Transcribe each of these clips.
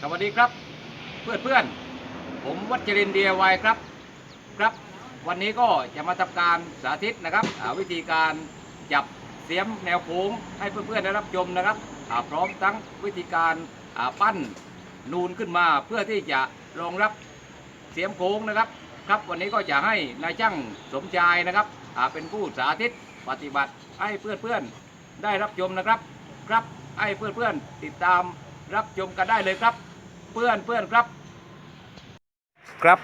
สวัสดีครับเพื่อนเพื่อนๆผมวัชรินเดียวัยครับครับ วันนี้ก็จะมาทำการสาธิตนะครับวิธีการจับเสียมแนวโค้งให้เพื่อนๆได้รับชมนะครับพร้อมทั้งวิธีการปั้นนูนขึ้นมาเพื่อที่จะรองรับเสียมโค้งนะครับ ครับวันนี้ก็จะให้นายช่างสมชายนะครับเป็นผู้สาธิตปฏิบัติให้เพื่อนๆได้รับชมนะครับ ครับให้เพื่อนๆติดตามรับชมกันได้เลยครับ เพื่อนเพื่อนครับ ครับ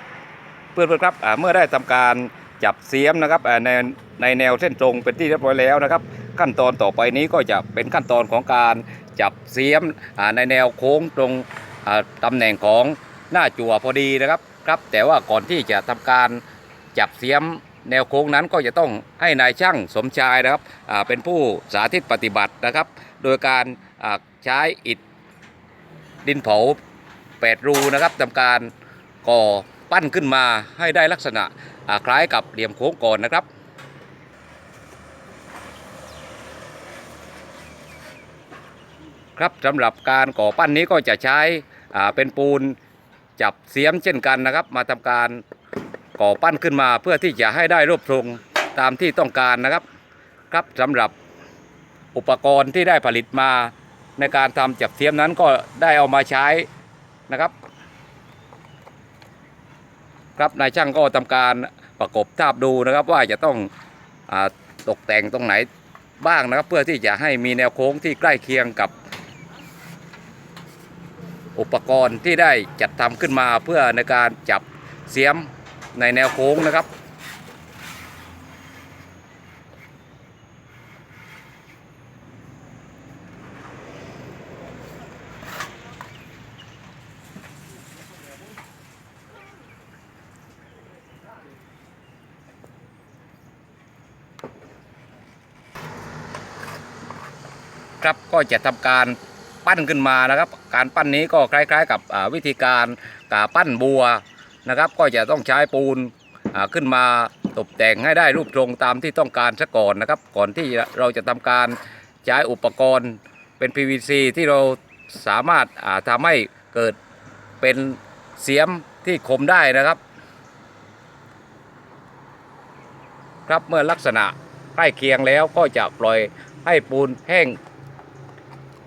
เพื่อนเพื่อนครับอ่าเมื่อได้ทำการจับเสียมนะครับอ่าในในแนวเส้นตรงเป็นที่เรียบร้อยแล้วนะครับ ขั้นตอนต่อไปนี้ก็จะเป็นขั้นตอนของการจับเสียมอ่าในแนวโค้งตรงอ่าตำแหน่งของหน้าจั่วพอดีนะครับครับ แต่ว่าก่อนที่จะทำการจับเสียมแนวโค้งนั้นก็จะต้องให้นายช่างสมชายนะครับอ่าเป็นผู้สาธิตปฏิบัตินะครับ โดยการอ่าใช้อิฐดินเผา 8 รูนะครับทำการก่อปั้นขึ้นมาให้ได้ลักษณะคล้ายกับเหลี่ยมโค้งก่อนนะครับครับสำหรับการก่อปั้นนี้ก็จะใช้เป็นปูนจับเสียมเช่นกันนะครับ มาทำการก่อปั้นขึ้นมาเพื่อที่จะให้ได้รูปทรงตามที่ต้องการนะครับ ครับสำหรับอุปกรณ์ที่ได้ผลิตมาในการทำจับเสียมนั้นก็ได้เอามาใช้ นะครับ ครับนายช่างก็ทำการประกบทาบดูนะครับว่าจะต้องอตกแต่งตรงไหนบ้างนะครับ เพื่อที่จะให้มีแนวโค้งที่ใกล้เคียงกับ อุปกรณ์ที่ได้จัดทำขึ้นมาเพื่อในการจับเสียมในแนวโค้งนะครับ ก็จะทำการปั้นขึ้นมานะครับ การปั้นนี้ก็คล้าย ๆ กับวิธีการกาปั้นบัวนะครับ ก็จะต้องใช้ปูนขึ้นมาตกแต่งให้ได้รูปทรงตามที่ต้องการซะก่อนนะครับ ก่อนที่เราจะทำการใช้อุปกรณ์เป็น PVC ที่เราสามารถอ่าทำให้เกิดเป็นเสียมที่คมได้นะครับ ครับเมื่อลักษณะใกล้เคียงแล้วก็จะปล่อยให้ปูนแห้ง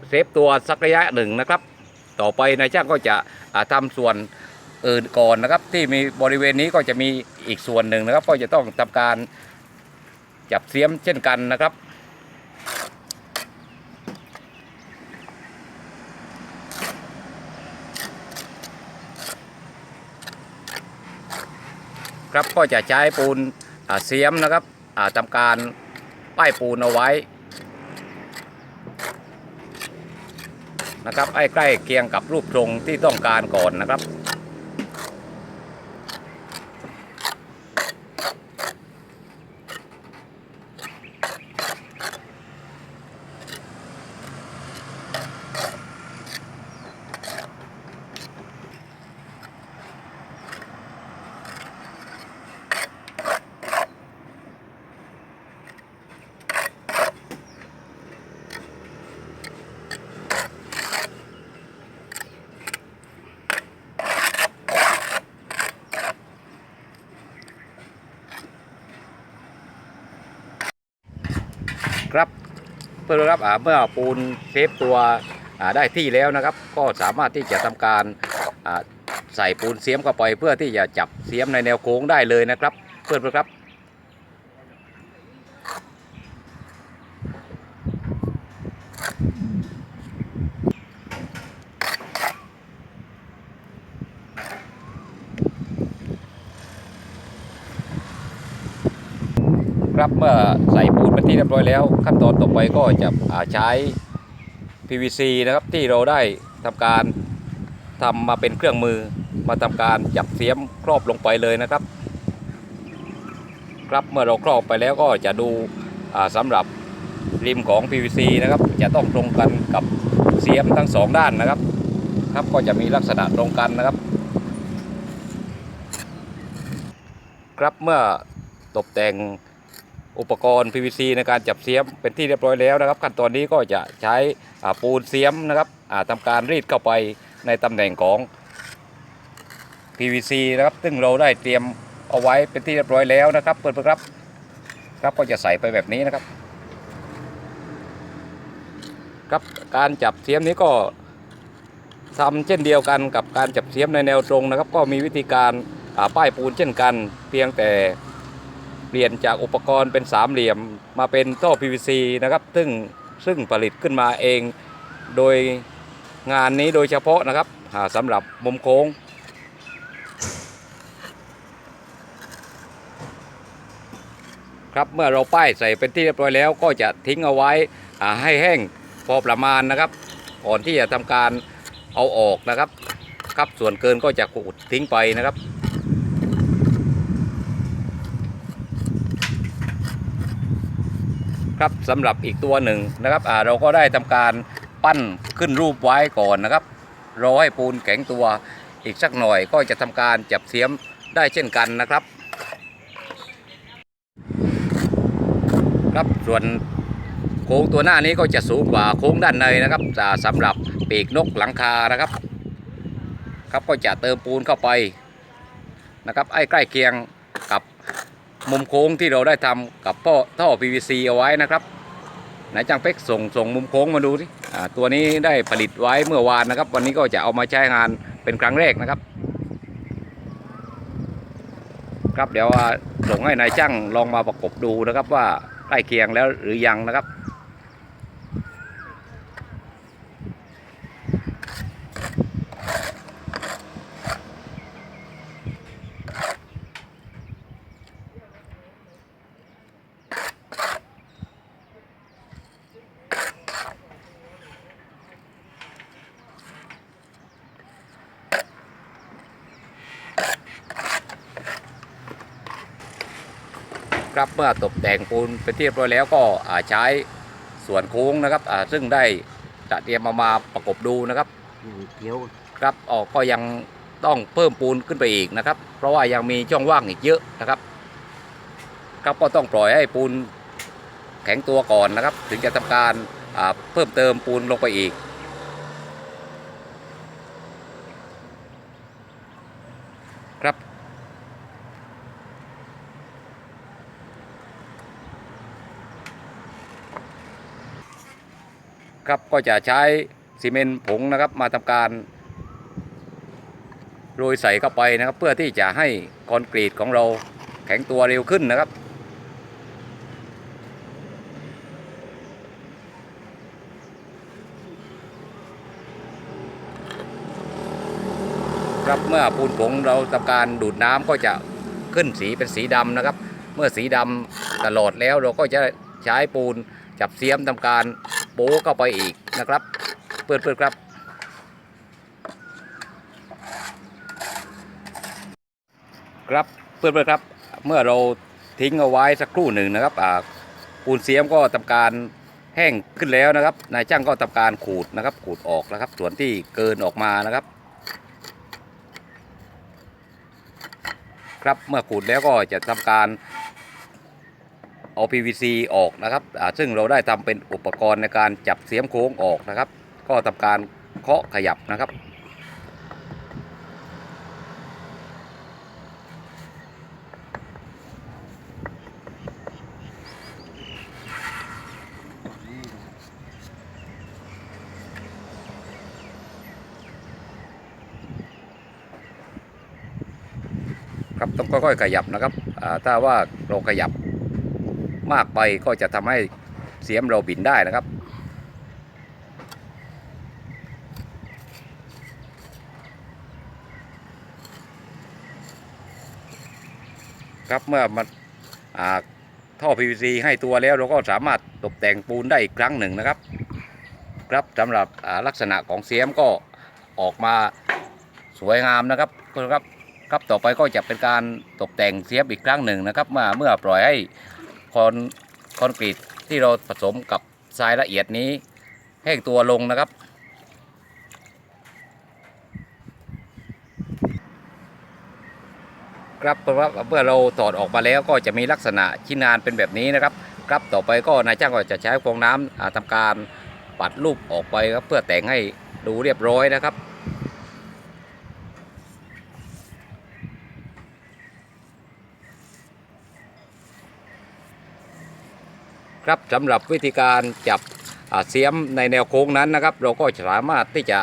เซฟตัวสักระยะหนึ่งนะครับ ต่อไปนายช่างก็จะอ่าทำส่วนอื่นก่อนนะครับ ที่มีบริเวณนี้ก็จะมีอีกส่วนหนึ่งนะครับ ก็จะต้องทำการจับเสียมเช่นกันนะครับครับก็จะใช้ปูนเสียมนะครับอ่าทำการป้ายปูนเอาไว้ นะครับให้ใกล้เคียงกับรูปทรงที่ต้องการก่อนนะครับครับ เพื่อรับเมื่อปูนเซฟตัวได้ที่แล้วนะครับ ก็สามารถที่จะทำการใส่ปูนเสียมเข้าไปเพื่อที่จะจับเสียมในแนวโค้งได้เลยนะครับ เพื่อนๆครับเมื่อใส่ปูนเป็นที่เรีย บร้อยแล้ว ขั้นตอนต่อไปก็จะใช้ PVC นะครับที่เราได้ทำการทำมาเป็นเครื่องมือมาทำการจับเสียมครอบลงไปเลยนะครับ ครับเมื่อเราครอบไปแล้วก็จะดูอ่าสำหรับริมของ PVC นะครับ จะต้องตรงกันกับเสียมทั้งสองด้านนะครับ ครับก็จะมีลักษณะตรงกันนะครับ ครับเมื่อตกแต่ง อุปกรณ์ PVC ในการจับเสียมเป็นที่เรียบร้อยแล้วนะครับขั้นตอนนี้ก็จะใช้ปูนเสียมนะครับอ่าทำการรีดเข้าไปในตำแหน่งของ PVC นะครับซึ่งเราได้เตรียมเอาไว้เป็นที่เรียบร้อยแล้วนะครับเพื่อนๆครับครับก็จะใส่ไปแบบนี้นะครับ ครับการจับเสียมนี้ก็ทำเช่นเดียวกันกับการจับเสียมในแนวตรงนะครับ ก็มีวิธีการป้ายปูนเช่นกัน เพียงแต่ เปลี่ยนจากอุปกรณ์เป็นสามเหลี่ยมมาเป็นท่อ PVC นะครับ ซึ่งซึ่งผลิตขึ้นมาเองโดยงานนี้โดยเฉพาะนะครับสำหรับมุมโค้ง ครับเมื่อเราป้ายใส่เป็นที่เรียบร้อยแล้วก็จะทิ้งเอาไว้ให้แห้งพอประมาณนะครับ ก่อนที่จะทำการเอาออกนะครับ ครับส่วนเกินก็จะขูดทิ้งไปนะครับ ครับสำหรับอีกตัวหนึ่งนะครับเราก็ได้ทำการปั้นขึ้นรูปไว้ก่อนนะครับรอให้ปูนแข็งตัวอีกสักหน่อยก็จะทำการจับเสียมได้เช่นกันนะครับ ครับส่วนโค้งตัวหน้านี้ก็จะสูงกว่าโค้งด้านในนะครับจะสำหรับปีกนกหลังคานะครับ ครับก็จะเติมปูนเข้าไปนะครับไอ้ใกล้เคียง มุมโค้งที่เราได้ทำกับท่อท่อ PVC เอาไว้นะครับไหนจังเป็กส่งส่งมุมโค้งมาดูสิตัวนี้ได้ผลิตไว้เมื่อวานนะครับ วันนี้ก็จะเอามาใช้งานเป็นครั้งแรกนะครับ ครับเดี๋ยวส่งให้นายช่างลองมาประกบดูนะครับว่าใกล้เคียงแล้วหรือยังนะครับ ครับ เมื่อตกแต่งปูนเป็นที่เรียบร้อยแล้วก็ใช้ส่วนโค้งนะครับซึ่งได้จะเตรียมเอามาประกบดูนะครับเียวครับออกก็ยังต้องเพิ่มปูนขึ้นไปอีกนะครับ เพราะว่ายังมีช่องว่างอีกเยอะนะครับครับก็ต้องปล่อยให้ปูนแข็งตัวก่อนนะครับ ถึงจะทำการเพิ่มเติมปูนลงไปอีกครับ ครับก็จะใช้ซีเมนต์ผงนะครับมาทำการโรยใส่เข้าไปนะครับ เพื่อที่จะให้คอนกรีตของเราแข็งตัวเร็วขึ้นนะครับ ครับเมื่อปูนผงเราทำการดูดน้ำก็จะขึ้นสีเป็นสีดำนะครับ เมื่อสีดำตลอดแล้วเราก็จะใช้ปูนจับเสียมทำการ โป๊เข้าไปอีกนะครับ เปิดเปิดครับ ครับเพื่อนๆครับ เมื่อเราทิ้งเอาไว้สักครู่หนึ่งนะครับอ่าปูนเสียมก็ทำการแห้งขึ้นแล้วนะครับ นายช่างก็ทำการขูดนะครับ ขูดออกนะครับ ส่วนที่เกินออกมานะครับ ครับเมื่อขูดแล้วก็จะทำการ เอา PVC ออกนะครับซึ่งเราได้ทำเป็นอุปกรณ์ในการจับเสียมโค้งออกนะครับ ก็ทำการเคาะขยับนะครับครับต้องค่อยๆขยับนะครับถ้าว่าเราขยับ มากไปก็จะทำให้เสียมเราบินได้นะครับ ครับเมื่อมันอ่าท่อ PVC ให้ตัวแล้วเราก็สามารถตกแต่งปูนได้อีกครั้งหนึ่งนะครับ ครับสำหรับลักษณะของเสียมก็ออกมาสวยงามนะครับครับครับต่อไปก็จะเป็นการตกแต่งเสียบอีกครั้งหนึ่งนะครับเมื่อเมื่อปล่อยให้ คอนคอนกรีตที่เราผสมกับทรายละเอียดนี้แห้งตัวลงนะครับ ครับเพราะว่าเมื่อเราถอดออกมาแล้วก็จะมีลักษณะชิ้นงานเป็นแบบนี้นะครับ ครับต่อไปก็นายจ้างก็จะใช้ฟองน้ำอ่าทำการปัดรูปออกไปครับเพื่อแต่งให้ดูเรียบร้อยนะครับ ครับสำหรับวิธีการจับเสียมในแนวโค้งนั้นนะครับ เราก็สามารถที่จะ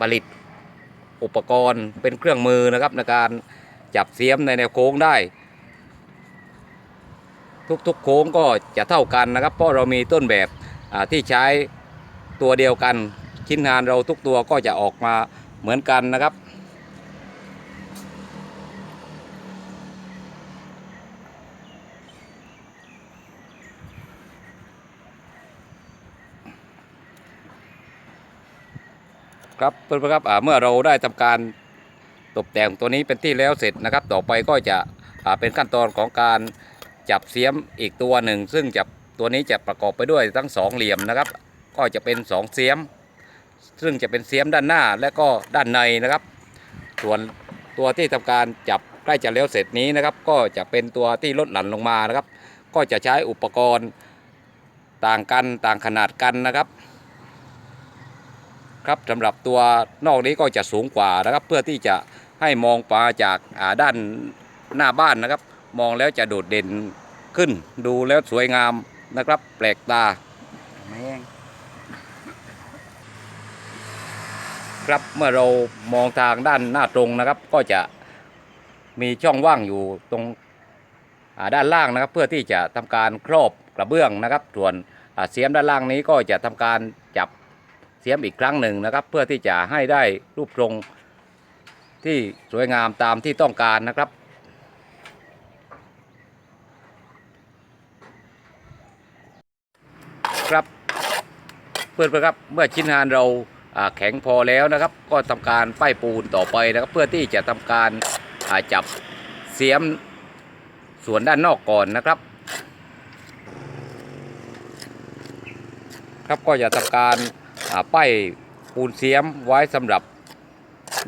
ผลิตอุปกรณ์เป็นเครื่องมือนะครับในการจับเสียมในแนวโค้งได้ ทุกๆโค้งก็จะเท่ากันนะครับ เพราะเรามีต้นแบบที่ใช้ตัวเดียวกัน ชิ้นงานเราทุกตัวก็จะออกมาเหมือนกันนะครับ ครับเพื่อนๆครับเมื่อเราได้ทำการตกแต่งตัวนี้เป็นที่แล้วเสร็จนะครับ ต่อไปก็จะเป็นขั้นตอนของการจับเสียมอีกตัวหนึ่ง ซึ่งจับตัวนี้จะประกอบไปด้วยทั้งสองเหลี่ยมนะครับ ก็จะเป็นสองเสียม ซึ่งจะเป็นเสียมด้านหน้าและก็ด้านในนะครับ ส่วนตัวที่ทำการจับใกล้จะแล้วเสร็จนี้นะครับ ก็จะเป็นตัวที่ลดหลั่นลงมานะครับ ก็จะใช้อุปกรณ์ต่างกันต่างขนาดกันนะครับ ครับสำหรับตัวนอกนี้ก็จะสูงกว่านะครับ เพื่อที่จะให้มองมาจากาด้านหน้าบ้านนะครับ มองแล้วจะโดดเด่นขึ้น ดูแล้วสวยงามนะครับ แปลกตาครับเมื่อเรามองทางด้านหน้าตรงนะครับ ก็จะมีช่องว่างอยู่ตรงด้านล่างนะครับ เพื่อที่จะทำการครอบกระเบื้องนะครับ ส่วนเสียมด้านล่างนี้ก็จะทำการ เสียมอีกครั้งหนึ่งนะครับ เพื่อที่จะให้ได้รูปทรงที่สวยงามตามที่ต้องการนะครับ ครับเพื่อนครับเมื่อชิ้นงานเราาแข็งพอแล้วนะครับ ก็ทำการป้ายปูนต่อไปนะครับ เพื่อที่จะทำการาจับเสียมส่วนด้านนอกก่อนนะครับ ครับก็จะทำการ ป้ายปูนเสียมไว้สำหรับ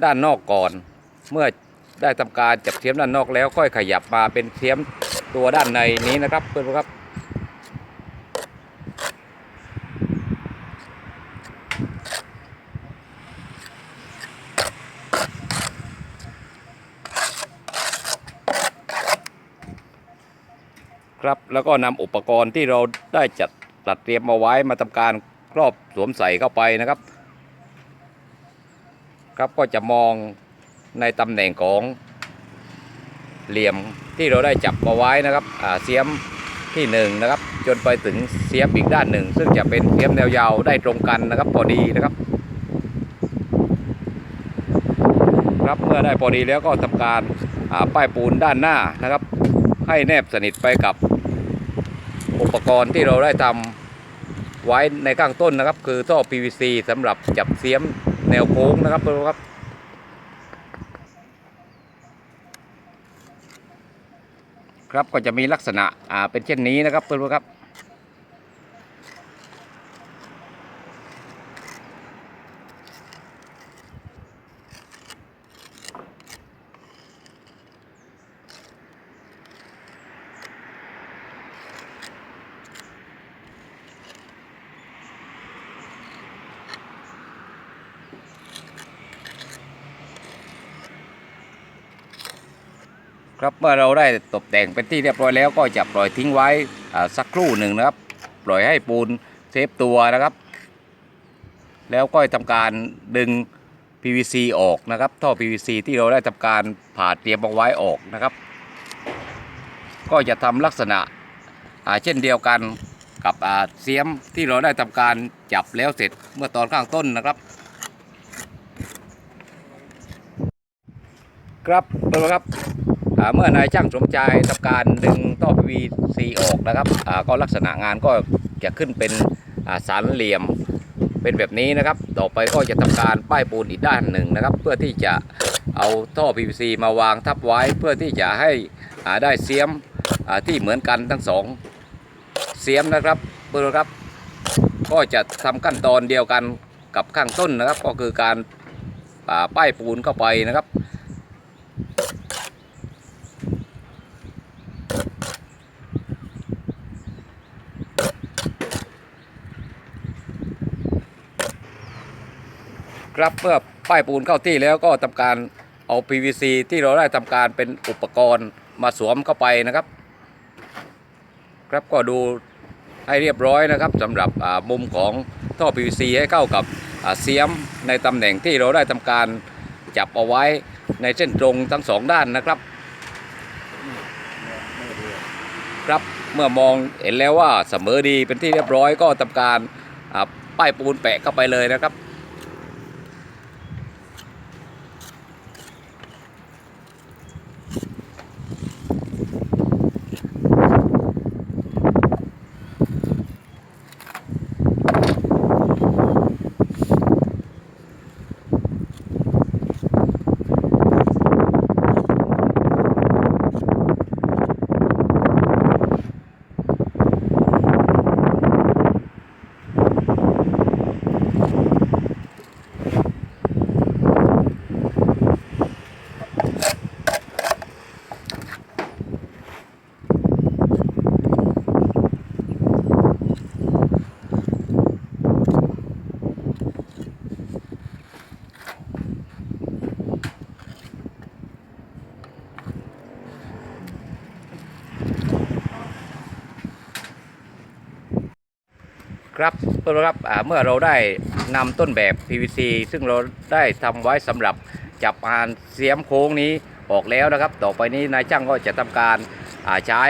ด้านนอกก่อน เมื่อได้ทำการจับเสียมด้านนอกแล้วค่อยขยับมาเป็นเสียมตัวด้านในนี้นะครับเพื่อนครับครับแล้วก็นำอุปกรณ์ที่เราได้จัดตัดเตรียมมาไว้มาทำการ ครอบสวมใส่เข้าไปนะครับ ครับก็จะมองในตำแหน่งของเหลี่ยมที่เราได้จับมาไว้นะครับเสียมที่หนึ่งนะครับ จนไปถึงเสียมอีกด้านหนึ่ง ซึ่งจะเป็นเสียมแนวยาวได้ตรงกันนะครับพอดีนะครับ ครับเมื่อได้พอดีแล้วก็ทำการาป้ายปูนด้านหน้านะครับ ให้แนบสนิทไปกับอุปกรณ์ที่เราได้ทำ ไว้ในข้างต้นนะครับ คือท่อ PVC สำหรับจับเสียมแนวโค้งนะครับเพื่อนๆครับ ครับก็จะมีลักษณะอ่าเป็นเช่นนี้นะครับเพื่อนๆครับ เมื่อเราได้ตกแต่งเป็นที่เรียบร้อยแล้วก็จะปล่อยทิ้งไว้สักครู่หนึ่งนะครับ ปล่อยให้ปูนเซฟตัวนะครับ แล้วก็ทำการดึง PVC ออกนะครับท่อ PVC ที่เราได้ทำการผ่าเตรียมเอาไว้ออกนะครับ ก็จะทำลักษณะเช่นเดียวกันกับเสียมที่เราได้ทำการจับแล้วเสร็จเมื่อตอนข้างต้นนะครับ ครับเพื่อนๆครับ เมื่อนายช่างสมใจทำการดึงท่อ PVC ออกนะครับก็ลักษณะงานก็จะขึ้นเป็นสามเหลี่ยมเป็นแบบนี้นะครับ ต่อไปก็จะทำการป้ายปูนอีกด้านหนึ่งนะครับ เพื่อที่จะเอาท่อ PVC มาวางทับไว้เพื่อที่จะให้ได้เสียมที่เหมือนกันทั้งสองเสียมนะครับเพื่อนครับ ก็จะทำขั้นตอนเดียวกันกับข้างต้นนะครับ ก็คือการป้ายปูนเข้าไปนะครับ ครับเมื่อป้ายปูนเข้าที่แล้วก็ทำการเอา PVC ที่เราได้ทำการเป็นอุปกรณ์มาสวมเข้าไปนะครับ ครับก็ดูให้เรียบร้อยนะครับสำหรับมุมของท่อ PVC ให้เข้ากับเสียมในตำแหน่งที่เราได้ทำการจับเอาไว้ในเส้นตรงทั้งสองด้านนะครับ ครับเมื่อมองเห็นแล้วว่าเสมอดีเป็นที่เรียบร้อยก็ทำการป้ายปูนแปะเข้าไปเลยนะครับ ครับเพื่อนครับเมื่อเราได้นำต้นแบบ PVC ซึ่งเราได้ทำไว้สำหรับจับอานเสียมโค้งนี้ออกแล้วนะครับ ต่อไปนี้นายช่างก็จะทำการใช้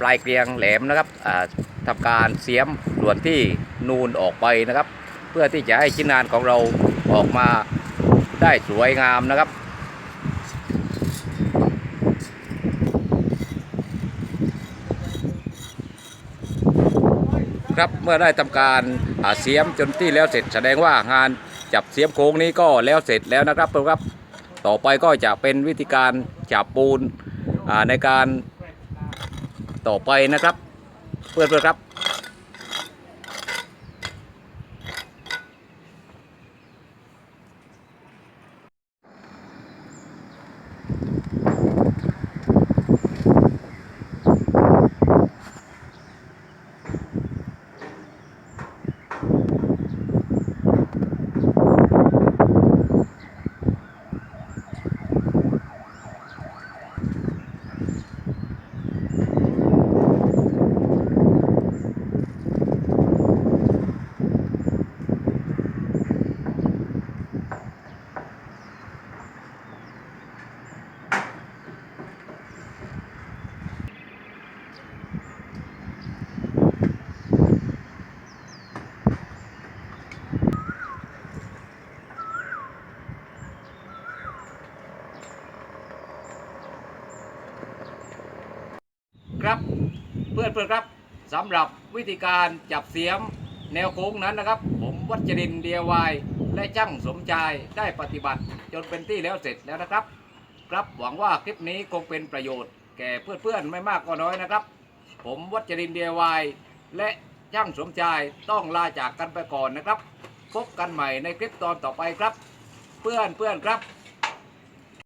ปลายเกลียงแหลมนะครับอ่าทำการเสียมส่วนที่นูนออกไปนะครับ เพื่อที่จะให้ชิ้นงานของเราออกมาได้สวยงามนะครับ ครับ เมื่อได้ทำการเสียมจนที่แล้วเสร็จแสดงว่างานจับเสียมโค้งนี้ก็แล้วเสร็จแล้วนะครับครับต่อไปก็จะเป็นวิธีการจับปูนในการต่อไปนะครับ เพื่อนเพื่อนๆครับเพื่อนเพื่อนครับสำหรับวิธีการจับเสียมแนวโค้งนั้นนะครับ ผมวัชรินเดียวายและช่างสมชายได้ปฏิบัติ จนเป็นที่แล้วเสร็จแล้วนะครับ ครับหวังว่าคลิปนี้คงเป็นประโยชน์ แก่เพื่อนๆไม่มากก็น้อยนะครับ ผมวัชรินเดียวายและช่างสมชายต้องลาจากกันไปก่อนนะครับ พบกันใหม่ในคลิปตอนต่อไปครับ เพื่อนเพื่อนครับ